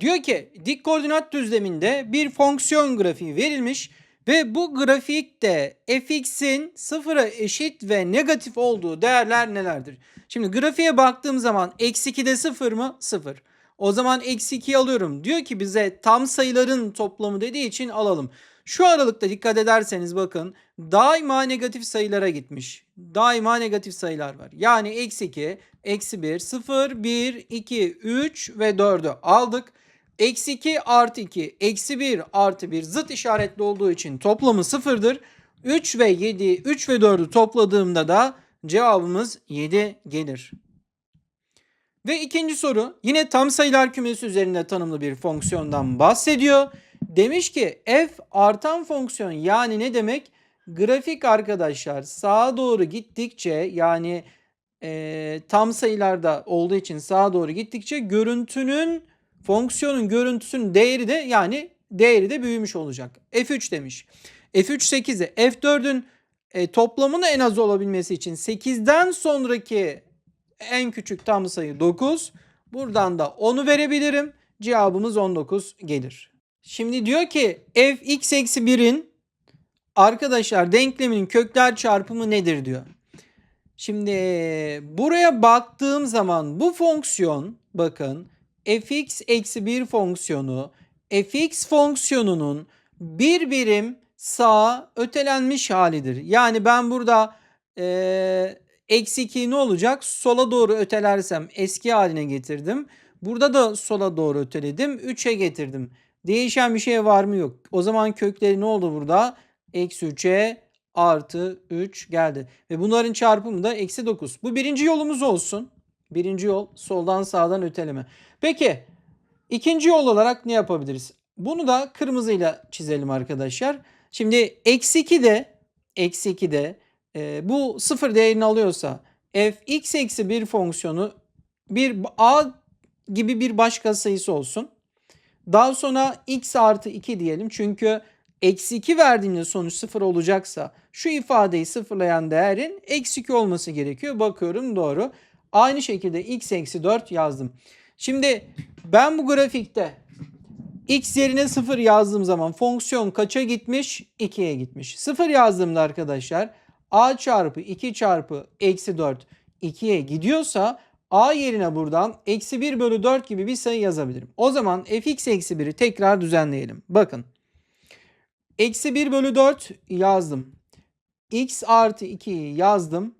Diyor ki dik koordinat düzleminde bir fonksiyon grafiği verilmiş ve bu grafikte fx'in sıfıra eşit ve negatif olduğu değerler nelerdir? Şimdi grafiğe baktığım zaman eksi 2'de sıfır mı? Sıfır. O zaman eksi 2'yi alıyorum. Diyor ki bize tam sayıların toplamı dediği için alalım. Şu aralıkta dikkat ederseniz bakın daima negatif sayılara gitmiş. Daima negatif sayılar var. Yani eksi 2, eksi 1, 0, 1, 2, 3 ve 4'ü aldık. Eksi 2 artı 2, eksi 1 artı 1 zıt işaretli olduğu için toplamı sıfırdır. 3 ve 7, 3 ve 4'ü topladığımda da cevabımız 7 gelir. Ve ikinci soru yine tam sayılar kümesi üzerinde tanımlı bir fonksiyondan bahsediyor. Demiş ki f artan fonksiyon yani ne demek? Grafik arkadaşlar sağa doğru gittikçe yani e, tam sayılarda olduğu için sağa doğru gittikçe görüntünün fonksiyonun görüntüsünün değeri de yani değeri de büyümüş olacak. F3 demiş. F3 8'e F4'ün e, toplamının en az olabilmesi için 8'den sonraki en küçük tam sayı 9. Buradan da 10'u verebilirim. Cevabımız 19 gelir. Şimdi diyor ki fx eksi 1'in arkadaşlar denkleminin kökler çarpımı nedir diyor. Şimdi buraya baktığım zaman bu fonksiyon bakın fx eksi 1 fonksiyonu fx fonksiyonunun bir birim sağa ötelenmiş halidir. Yani ben burada e, eksi 2'yi ne olacak? Sola doğru ötelersem eski haline getirdim. Burada da sola doğru öteledim. 3'e getirdim. Değişen bir şey var mı yok. O zaman kökleri ne oldu burada? Eksi 3'e artı 3 geldi. Ve bunların çarpımı da eksi 9. Bu birinci yolumuz olsun. Birinci yol soldan sağdan öteleme. Peki ikinci yol olarak ne yapabiliriz? Bunu da kırmızıyla çizelim arkadaşlar. Şimdi eksi 2 de eksi 2 de e, bu sıfır değerini alıyorsa fx eksi 1 fonksiyonu bir a gibi bir başka sayısı olsun. Daha sonra x artı 2 diyelim. Çünkü eksi 2 verdiğinde sonuç 0 olacaksa şu ifadeyi sıfırlayan değerin eksi 2 olması gerekiyor. Bakıyorum doğru. Aynı şekilde x eksi 4 yazdım. Şimdi ben bu grafikte x yerine 0 yazdığım zaman fonksiyon kaça gitmiş? 2'ye gitmiş. 0 yazdığımda arkadaşlar a çarpı 2 çarpı eksi 4 2'ye gidiyorsa a yerine buradan eksi 1 bölü 4 gibi bir sayı yazabilirim. O zaman fx eksi 1'i tekrar düzenleyelim. Bakın. Eksi 1 bölü 4 yazdım. x artı 2'yi yazdım.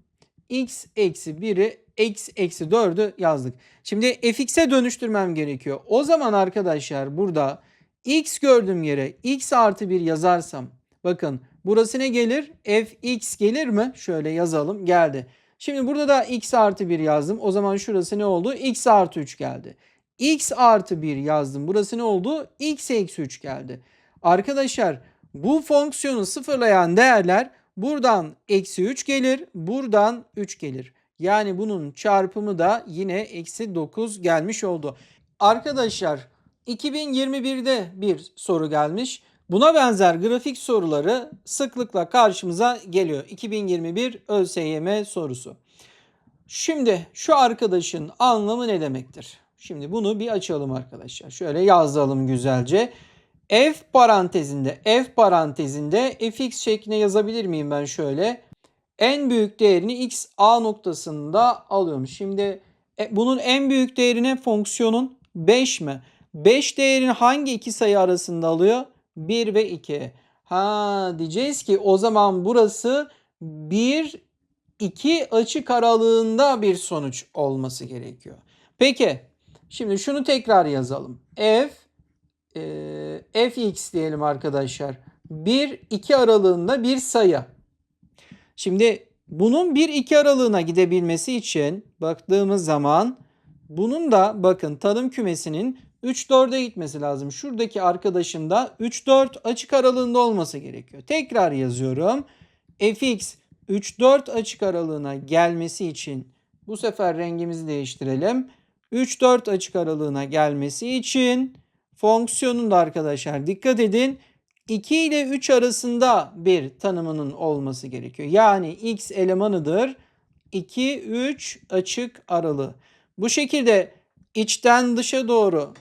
x eksi 1'i x eksi 4'ü yazdık. Şimdi fx'e dönüştürmem gerekiyor. O zaman arkadaşlar burada x gördüğüm yere x artı 1 yazarsam bakın burası ne gelir? fx gelir mi? Şöyle yazalım geldi. Şimdi burada da x artı 1 yazdım. O zaman şurası ne oldu? x artı 3 geldi. x artı 1 yazdım. Burası ne oldu? x eksi 3 geldi. Arkadaşlar bu fonksiyonu sıfırlayan değerler buradan eksi 3 gelir. Buradan 3 gelir. Yani bunun çarpımı da yine eksi 9 gelmiş oldu. Arkadaşlar 2021'de bir soru gelmiş. Buna benzer grafik soruları sıklıkla karşımıza geliyor. 2021 ÖSYM sorusu. Şimdi şu arkadaşın anlamı ne demektir? Şimdi bunu bir açalım arkadaşlar. Şöyle yazalım güzelce. F parantezinde F parantezinde fx şeklinde yazabilir miyim ben şöyle? En büyük değerini x a noktasında alıyorum. Şimdi e, bunun en büyük değerini fonksiyonun 5 mi? 5 değerini hangi iki sayı arasında alıyor? 1 ve 2. Ha diyeceğiz ki o zaman burası 1 2 açık aralığında bir sonuç olması gerekiyor. Peki şimdi şunu tekrar yazalım. F e, fx diyelim arkadaşlar. 1 2 aralığında bir sayı. Şimdi bunun 1-2 aralığına gidebilmesi için baktığımız zaman bunun da bakın tanım kümesinin 3-4'e gitmesi lazım. Şuradaki arkadaşın da 3-4 açık aralığında olması gerekiyor. Tekrar yazıyorum. fx 3-4 açık aralığına gelmesi için bu sefer rengimizi değiştirelim. 3-4 açık aralığına gelmesi için fonksiyonun da arkadaşlar dikkat edin 2 ile 3 arasında bir tanımının olması gerekiyor. Yani x elemanıdır. 2, 3 açık aralığı. Bu şekilde içten dışa doğru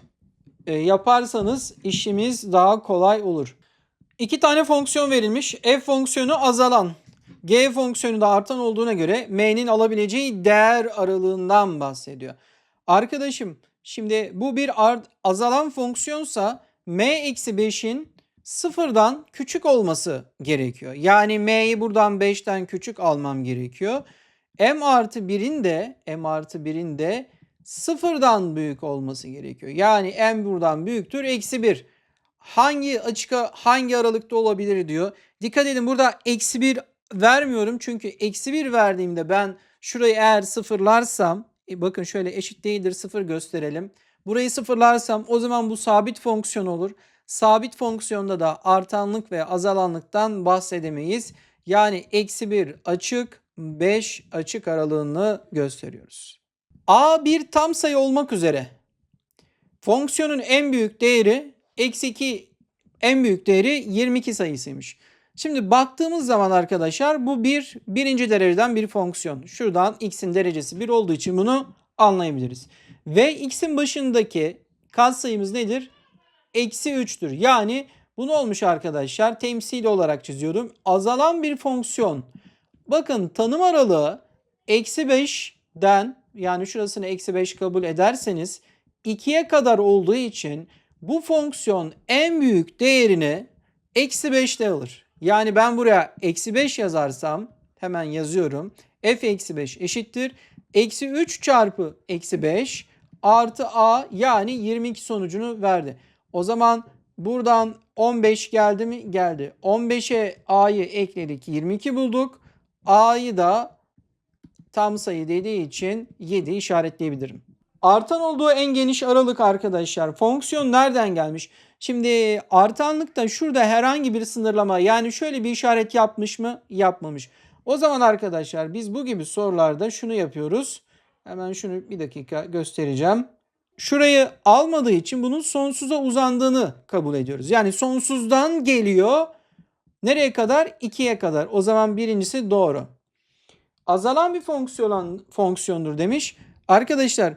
e, yaparsanız işimiz daha kolay olur. İki tane fonksiyon verilmiş. F fonksiyonu azalan, G fonksiyonu da artan olduğuna göre M'nin alabileceği değer aralığından bahsediyor. Arkadaşım şimdi bu bir azalan fonksiyonsa M-5'in sıfırdan küçük olması gerekiyor. Yani M'yi buradan 5'ten küçük almam gerekiyor. M artı 1'in de M artı 1'in de sıfırdan büyük olması gerekiyor. Yani M buradan büyüktür eksi 1. Hangi açık hangi aralıkta olabilir diyor. Dikkat edin burada eksi 1 vermiyorum. Çünkü eksi 1 verdiğimde ben şurayı eğer sıfırlarsam e bakın şöyle eşit değildir sıfır gösterelim. Burayı sıfırlarsam o zaman bu sabit fonksiyon olur. Sabit fonksiyonda da artanlık ve azalanlıktan bahsedemeyiz. Yani eksi 1 açık 5 açık aralığını gösteriyoruz. A bir tam sayı olmak üzere fonksiyonun en büyük değeri eksi 2 en büyük değeri 22 sayısıymış. Şimdi baktığımız zaman arkadaşlar bu bir birinci dereceden bir fonksiyon. Şuradan x'in derecesi 1 olduğu için bunu anlayabiliriz. Ve x'in başındaki katsayımız nedir? Eksi 3'tür. Yani bu ne olmuş arkadaşlar? Temsili olarak çiziyorum. Azalan bir fonksiyon. Bakın tanım aralığı eksi 5'den yani şurasını eksi 5 kabul ederseniz 2'ye kadar olduğu için bu fonksiyon en büyük değerini eksi 5'te alır. Yani ben buraya eksi 5 yazarsam hemen yazıyorum. f eksi 5 eşittir. Eksi 3 çarpı eksi 5 artı a yani 22 sonucunu verdi. O zaman buradan 15 geldi mi? Geldi. 15'e a'yı ekledik 22 bulduk. a'yı da tam sayı dediği için 7 işaretleyebilirim. Artan olduğu en geniş aralık arkadaşlar. Fonksiyon nereden gelmiş? Şimdi artanlıkta şurada herhangi bir sınırlama yani şöyle bir işaret yapmış mı? Yapmamış. O zaman arkadaşlar biz bu gibi sorularda şunu yapıyoruz. Hemen şunu bir dakika göstereceğim. Şurayı almadığı için bunun sonsuza uzandığını kabul ediyoruz. Yani sonsuzdan geliyor. Nereye kadar? 2'ye kadar. O zaman birincisi doğru. Azalan bir fonksiyon fonksiyondur demiş. Arkadaşlar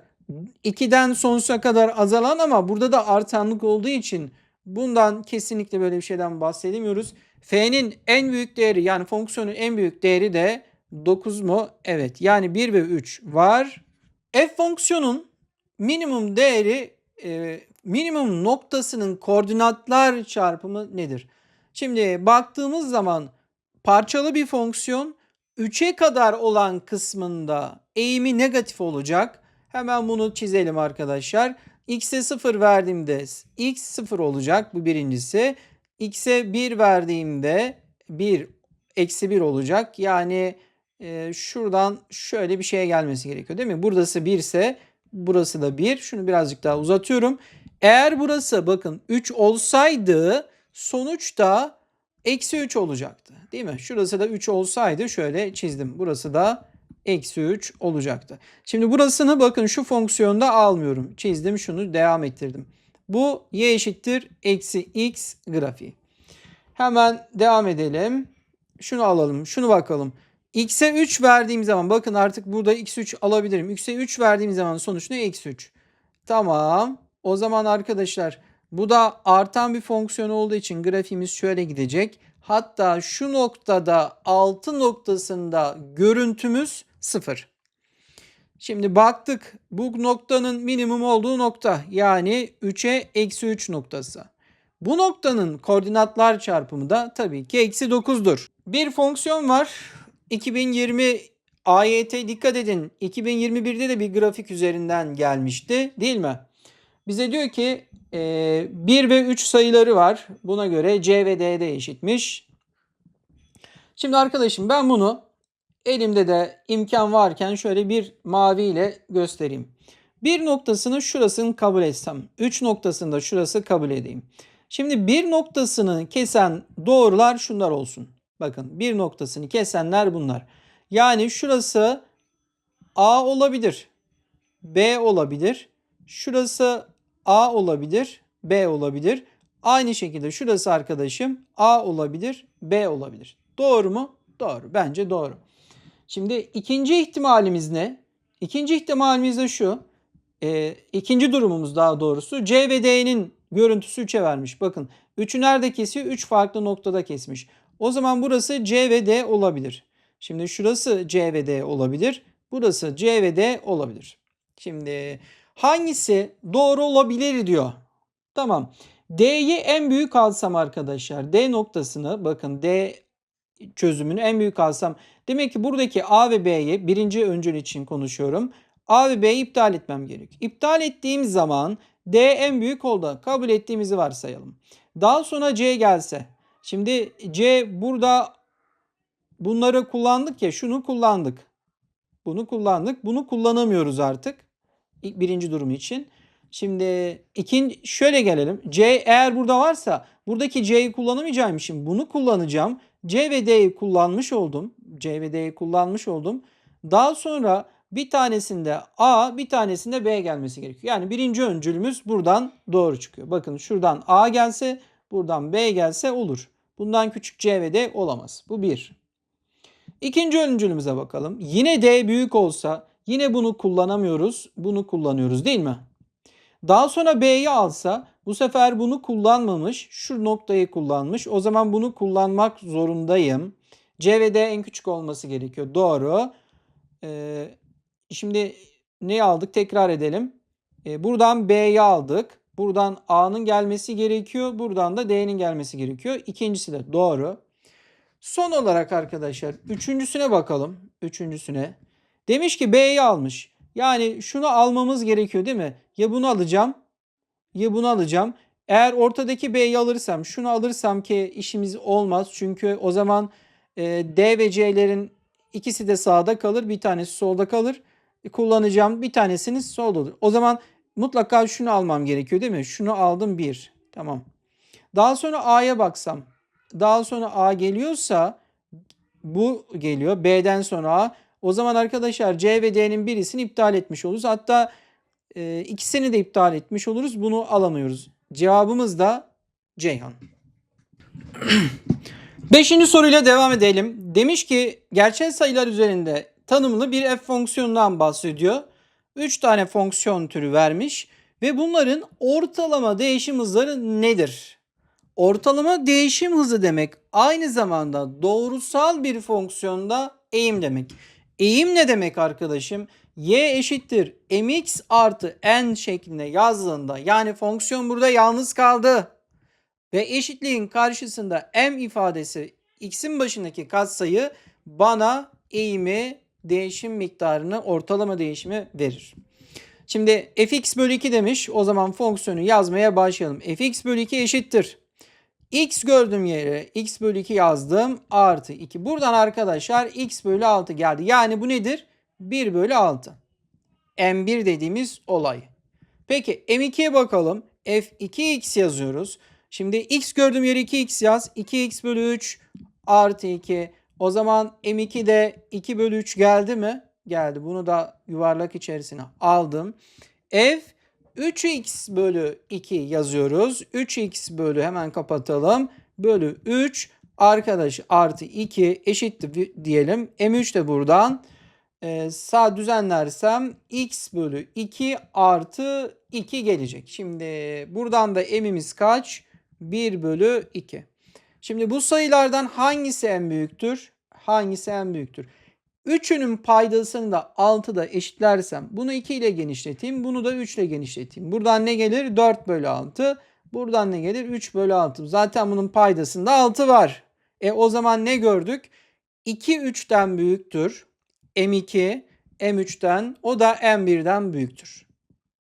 2'den sonsuza kadar azalan ama burada da artanlık olduğu için bundan kesinlikle böyle bir şeyden bahsedemiyoruz. F'nin en büyük değeri yani fonksiyonun en büyük değeri de 9 mu? Evet. Yani 1 ve 3 var. F fonksiyonun minimum değeri e, minimum noktasının koordinatlar çarpımı nedir? Şimdi baktığımız zaman parçalı bir fonksiyon 3'e kadar olan kısmında eğimi negatif olacak. Hemen bunu çizelim arkadaşlar. X'e 0 verdiğimde x 0 olacak. Bu birincisi. X'e 1 verdiğimde 1 eksi 1 olacak. Yani e, şuradan şöyle bir şeye gelmesi gerekiyor değil mi? Burası 1 ise burası da 1. Şunu birazcık daha uzatıyorum. Eğer burası bakın 3 olsaydı sonuçta eksi 3 olacaktı. Değil mi? Şurası da 3 olsaydı şöyle çizdim. Burası da eksi 3 olacaktı. Şimdi burasını bakın şu fonksiyonda almıyorum. Çizdim şunu devam ettirdim. Bu y eşittir eksi x grafiği. Hemen devam edelim. Şunu alalım. Şunu bakalım. X'e 3 verdiğim zaman bakın artık burada x3 alabilirim. X'e 3 verdiğim zaman sonuç ne? Eksi 3. Tamam. O zaman arkadaşlar bu da artan bir fonksiyon olduğu için grafiğimiz şöyle gidecek. Hatta şu noktada 6 noktasında görüntümüz 0. Şimdi baktık bu noktanın minimum olduğu nokta yani 3'e eksi 3 noktası. Bu noktanın koordinatlar çarpımı da tabii ki eksi 9'dur. Bir fonksiyon var. 2020 AYT dikkat edin 2021'de de bir grafik üzerinden gelmişti değil mi? Bize diyor ki e, 1 ve 3 sayıları var. Buna göre C ve D de eşitmiş. Şimdi arkadaşım ben bunu elimde de imkan varken şöyle bir mavi ile göstereyim. Bir noktasını şurasını kabul etsem. 3 noktasında şurası kabul edeyim. Şimdi bir noktasını kesen doğrular şunlar olsun. Bakın bir noktasını kesenler bunlar. Yani şurası A olabilir. B olabilir. Şurası A olabilir. B olabilir. Aynı şekilde şurası arkadaşım A olabilir. B olabilir. Doğru mu? Doğru. Bence doğru. Şimdi ikinci ihtimalimiz ne? İkinci ihtimalimiz de şu. e, ikinci durumumuz daha doğrusu C ve D'nin görüntüsü 3'e vermiş. Bakın 3'ü nerede kesiyor? 3 farklı noktada kesmiş. O zaman burası C ve D olabilir. Şimdi şurası C ve D olabilir. Burası C ve D olabilir. Şimdi hangisi doğru olabilir diyor. Tamam. D'yi en büyük alsam arkadaşlar. D noktasını bakın D çözümünü en büyük alsam. Demek ki buradaki A ve B'yi birinci öncül için konuşuyorum. A ve B'yi iptal etmem gerek. İptal ettiğim zaman D en büyük oldu. Kabul ettiğimizi varsayalım. Daha sonra C gelse. Şimdi C burada bunları kullandık ya şunu kullandık. Bunu kullandık. Bunu kullanamıyoruz artık. Birinci durum için. Şimdi ikinci şöyle gelelim. C eğer burada varsa buradaki C'yi kullanamayacağım için bunu kullanacağım. C ve D'yi kullanmış oldum. C ve D'yi kullanmış oldum. Daha sonra bir tanesinde A bir tanesinde B gelmesi gerekiyor. Yani birinci öncülümüz buradan doğru çıkıyor. Bakın şuradan A gelse buradan B gelse olur. Bundan küçük C ve D olamaz. Bu bir. İkinci öncülümüze bakalım. Yine D büyük olsa yine bunu kullanamıyoruz. Bunu kullanıyoruz değil mi? Daha sonra B'yi alsa bu sefer bunu kullanmamış. Şu noktayı kullanmış. O zaman bunu kullanmak zorundayım. C ve D en küçük olması gerekiyor. Doğru. Ee, şimdi neyi aldık? Tekrar edelim. Ee, buradan B'yi aldık. Buradan A'nın gelmesi gerekiyor. Buradan da D'nin gelmesi gerekiyor. İkincisi de doğru. Son olarak arkadaşlar üçüncüsüne bakalım. Üçüncüsüne. Demiş ki B'yi almış. Yani şunu almamız gerekiyor değil mi? Ya bunu alacağım ya bunu alacağım. Eğer ortadaki B'yi alırsam şunu alırsam ki işimiz olmaz. Çünkü o zaman e, D ve C'lerin ikisi de sağda kalır. Bir tanesi solda kalır. E, kullanacağım bir tanesini solda olur. O zaman mutlaka şunu almam gerekiyor değil mi? Şunu aldım bir. Tamam. Daha sonra A'ya baksam. Daha sonra A geliyorsa bu geliyor. B'den sonra A. O zaman arkadaşlar C ve D'nin birisini iptal etmiş oluruz. Hatta e, ikisini de iptal etmiş oluruz. Bunu alamıyoruz. Cevabımız da Ceyhan. Beşinci soruyla devam edelim. Demiş ki gerçel sayılar üzerinde tanımlı bir f fonksiyonundan bahsediyor. 3 tane fonksiyon türü vermiş ve bunların ortalama değişim hızları nedir? Ortalama değişim hızı demek aynı zamanda doğrusal bir fonksiyonda eğim demek. Eğim ne demek arkadaşım? y eşittir mx artı n şeklinde yazdığında yani fonksiyon burada yalnız kaldı ve eşitliğin karşısında m ifadesi x'in başındaki katsayı bana eğimi değişim miktarını ortalama değişimi verir. Şimdi fx bölü 2 demiş. O zaman fonksiyonu yazmaya başlayalım. fx bölü 2 eşittir. x gördüğüm yere x bölü 2 yazdım. Artı 2. Buradan arkadaşlar x bölü 6 geldi. Yani bu nedir? 1 bölü 6. M1 dediğimiz olay. Peki M2'ye bakalım. F2x yazıyoruz. Şimdi x gördüğüm yere 2x yaz. 2x bölü 3 artı 2. O zaman M2 de 2 bölü 3 geldi mi? Geldi. Bunu da yuvarlak içerisine aldım. F 3x bölü 2 yazıyoruz. 3x bölü hemen kapatalım. Bölü 3 arkadaş artı 2 eşittir diyelim. M3 de buradan e, sağ düzenlersem x bölü 2 artı 2 gelecek. Şimdi buradan da m'imiz kaç? 1 bölü 2. Şimdi bu sayılardan hangisi en büyüktür? Hangisi en büyüktür? Üçünün paydasını da 6'da eşitlersem bunu 2 ile genişleteyim. Bunu da 3 ile genişleteyim. Buradan ne gelir? 4 bölü 6. Buradan ne gelir? 3 bölü 6. Zaten bunun paydasında 6 var. E o zaman ne gördük? 2 3'ten büyüktür. M2 M3'ten o da M1'den büyüktür.